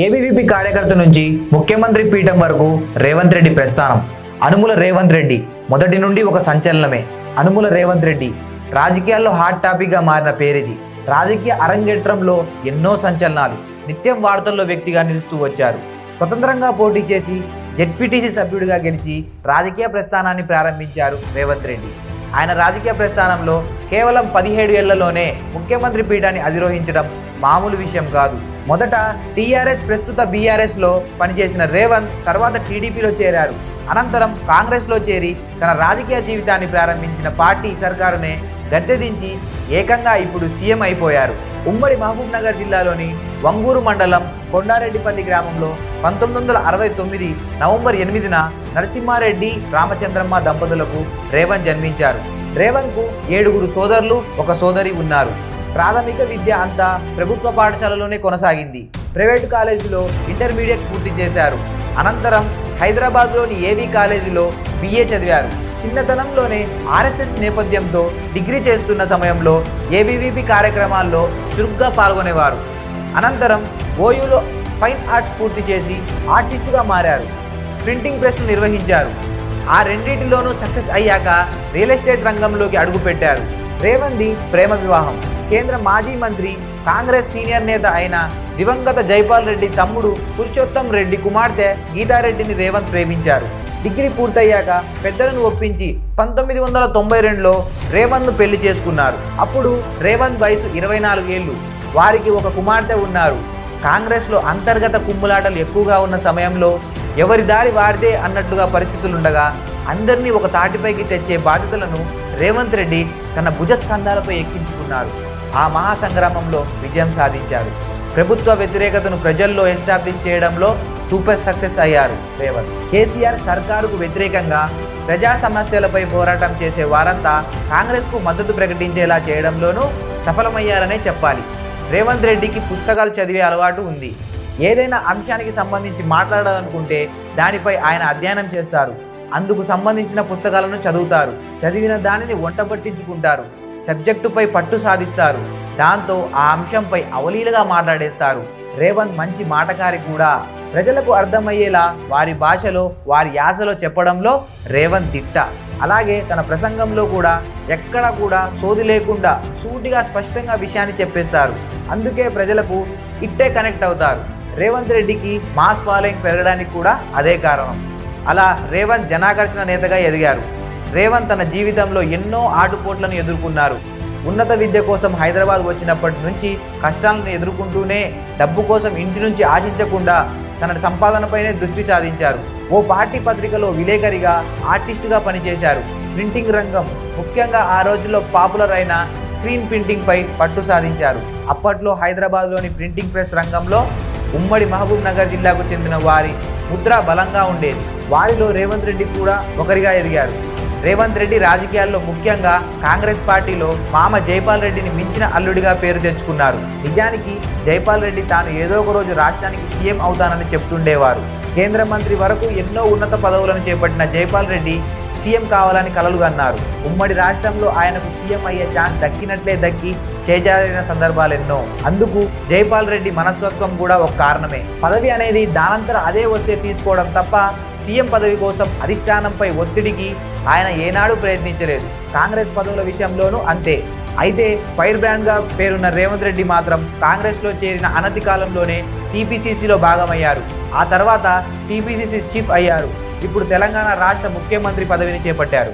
ABVP కార్యకర్త నుంచి ముఖ్యమంత్రి పీఠం వరకు రేవంత్ రెడ్డి ప్రస్థానం. అనుముల రేవంత్ రెడ్డి మొదటి నుండి ఒక సంచలనమే. అనుముల రేవంత్ రెడ్డి రాజకీయాల్లో హాట్ టాపిక్గా మారిన పేరిది. రాజకీయ అరంగేట్రంలో ఎన్నో సంచలనాలు నిత్యం వార్తల్లో వ్యక్తిగా నిలుస్తూ వచ్చారు. స్వతంత్రంగా పోటీ చేసి జెడ్పీటీసీ సభ్యుడిగా గెలిచి రాజకీయ ప్రస్థానాన్ని ప్రారంభించారు రేవంత్ రెడ్డి. ఆయన రాజకీయ ప్రస్థానంలో కేవలం పదిహేడు ఏళ్ళలోనే ముఖ్యమంత్రి పీఠాన్ని అధిరోహించడం మామూలు విషయం కాదు. మొదట టీఆర్ఎస్ ప్రస్తుత బీఆర్ఎస్లో పనిచేసిన రేవంత్ తర్వాత టీడీపీలో చేరారు. అనంతరం కాంగ్రెస్లో చేరి తన రాజకీయ జీవితాన్ని ప్రారంభించిన పార్టీ సర్కారునే గద్దెదించి ఏకంగా ఇప్పుడు సీఎం అయిపోయారు. ఉమ్మడి మహబూబ్ నగర్ జిల్లాలోని వంగూరు మండలం కొండారెడ్డిపల్లి గ్రామంలో పంతొమ్మిది వందల అరవై తొమ్మిది నవంబర్ ఎనిమిదిన నరసింహారెడ్డి రామచంద్రమ్మ దంపతులకు రేవంత్ జన్మించారు. రేవంత్కు ఏడుగురు సోదరులు ఒక సోదరి ఉన్నారు. ప్రాథమిక విద్య అంతా ప్రభుత్వ పాఠశాలలోనే కొనసాగింది. ప్రైవేటు కాలేజీలో ఇంటర్మీడియట్ పూర్తి చేశారు. అనంతరం హైదరాబాద్లోని ఏవీ కాలేజీలో బిఏ చదివారు. చిన్నతనంలోనే ఆర్ఎస్ఎస్ నేపథ్యంతో డిగ్రీ చేస్తున్న సమయంలో ఏబీవీపీ కార్యక్రమాల్లో చురుగ్గా పాల్గొనేవారు. అనంతరం ఓయూలో ఫైన్ ఆర్ట్స్ పూర్తి చేసి ఆర్టిస్టుగా మారారు. ప్రింటింగ్ ప్రెస్ను నిర్వహించారు. ఆ రెండింటిలోనూ సక్సెస్ అయ్యాక రియల్ ఎస్టేట్ రంగంలోకి అడుగుపెట్టారు. రేవంది ప్రేమ వివాహం. కేంద్ర మాజీ మంత్రి కాంగ్రెస్ సీనియర్ నేత అయిన దివంగత జైపాల్ రెడ్డి తమ్ముడు పురుషోత్తం రెడ్డి కుమార్తె గీతారెడ్డిని రేవంత్ ప్రేమించారు. డిగ్రీ పూర్తయ్యాక పెద్దలను ఒప్పించి పంతొమ్మిది వందల తొంభై రెండులో రేవంత్ను పెళ్ళి చేసుకున్నారు. అప్పుడు రేవంత్ వయసు ఇరవై నాలుగు ఏళ్ళు. వారికి ఒక కుమార్తె ఉన్నారు. కాంగ్రెస్లో అంతర్గత కుమ్ములాటలు ఎక్కువగా ఉన్న సమయంలో ఎవరి దారి వారిదే అన్నట్లుగా పరిస్థితులుండగా అందరినీ ఒక తాటిపైకి తెచ్చే బాధ్యతలను రేవంత్ రెడ్డి తన భుజస్కంధాలపై ఎక్కించుకున్నారు. ఆ మహాసంగ్రామంలో విజయం సాధించారు. ప్రభుత్వ వ్యతిరేకతను ప్రజల్లో ఎస్టాబ్లిష్ చేయడంలో సూపర్ సక్సెస్ అయ్యారు రేవంత్. కేసీఆర్ సర్కారుకు వ్యతిరేకంగా ప్రజా సమస్యలపై పోరాటం చేసే వారంతా కాంగ్రెస్కు మద్దతు ప్రకటించేలా చేయడంలోనూ సఫలమయ్యారనే చెప్పాలి. రేవంత్ రెడ్డికి పుస్తకాలు చదివే అలవాటు ఉంది. ఏదైనా అంశానికి సంబంధించి మాట్లాడాలనుకుంటే దానిపై ఆయన అధ్యయనం చేస్తారు. అందుకు సంబంధించిన పుస్తకాలను చదువుతారు. చదివిన దానిని వంట పట్టించుకుంటారు. సబ్జెక్టుపై పట్టు సాధిస్తారు. దాంతో ఆ అంశంపై అవలీలుగా మాట్లాడేస్తారు. రేవంత్ మంచి మాటకారి కూడా. ప్రజలకు అర్థమయ్యేలా వారి భాషలో వారి యాసలో చెప్పడంలో రేవంత్ దిట్ట. అలాగే తన ప్రసంగంలో కూడా ఎక్కడ కూడా సోది లేకుండా సూటిగా స్పష్టంగా విషయాన్ని చెప్పేస్తారు. అందుకే ప్రజలకు ఇట్టే కనెక్ట్ అవుతారు. రేవంత్ రెడ్డికి మాస్ ఫాలోయింగ్ పెరగడానికి కూడా అదే కారణం. అలా రేవంత్ జనాకర్షణ నేతగా ఎదిగారు. రేవంత్ తన జీవితంలో ఎన్నో ఆటుపోట్లను ఎదుర్కొన్నారు. ఉన్నత విద్య కోసం హైదరాబాద్ వచ్చినప్పటి నుంచి కష్టాలను ఎదుర్కొంటూనే డబ్బు కోసం ఇంటి నుంచి ఆశించకుండా తన సంపాదనపైనే దృష్టి సాధించారు. ఓ పార్టీ పత్రికలో విలేకరిగా ఆర్టిస్టుగా పనిచేశారు. ప్రింటింగ్ రంగం ముఖ్యంగా ఆ రోజుల్లో పాపులర్ అయిన స్క్రీన్ ప్రింటింగ్పై పట్టు సాధించారు. అప్పట్లో హైదరాబాద్లోని ప్రింటింగ్ ప్రెస్ రంగంలో ఉమ్మడి మహబూబ్ నగర్ జిల్లాకు చెందిన వారి ముద్ర బలంగా ఉండేది. వారిలో రేవంత్ రెడ్డి కూడా ఒకరిగా ఎదిగారు. రేవంత్ రెడ్డి రాజకీయాల్లో ముఖ్యంగా కాంగ్రెస్ పార్టీలో మామ జైపాల్ రెడ్డిని మించిన అల్లుడిగా పేరు తెచ్చుకున్నారు నిజానికి జైపాల్ రెడ్డి తాను ఏదో ఒక రోజు రాష్ట్రానికి సీఎం అవుతానని చెప్తుండేవారు. కేంద్ర మంత్రి వరకు ఎన్నో ఉన్నత పదవులను చేపట్టిన జైపాల్ రెడ్డి సీఎం కావాలని కలలు అన్నారు ఉమ్మడి రాష్ట్రంలో ఆయనకు సీఎం అయ్యే ఛాన్స్ దక్కినట్లే దక్కి చేజారిన సందర్భాలెన్నో. అందుకు జైపాల్ రెడ్డి మనస్తత్వం కూడా ఒక కారణమే. పదవి అనేది దానంతర అదే వస్తే తీసుకోవడం తప్ప సీఎం పదవి కోసం అధిష్టానంపై ఒత్తిడికి ఆయన ఏనాడు ప్రయత్నించలేదు. కాంగ్రెస్ పదవుల విషయంలోనూ అంతే. అయితే ఫైర్ బ్రాండ్గా పేరున్న రేవంత్ రెడ్డి మాత్రం కాంగ్రెస్లో చేరిన అనతి కాలంలోనే టీపీసీసీలో భాగమయ్యారు. ఆ తర్వాత టీపీసీసీ చీఫ్ అయ్యారు. ఇప్పుడు తెలంగాణ రాష్ట్ర ముఖ్యమంత్రి పదవిని చేపట్టారు.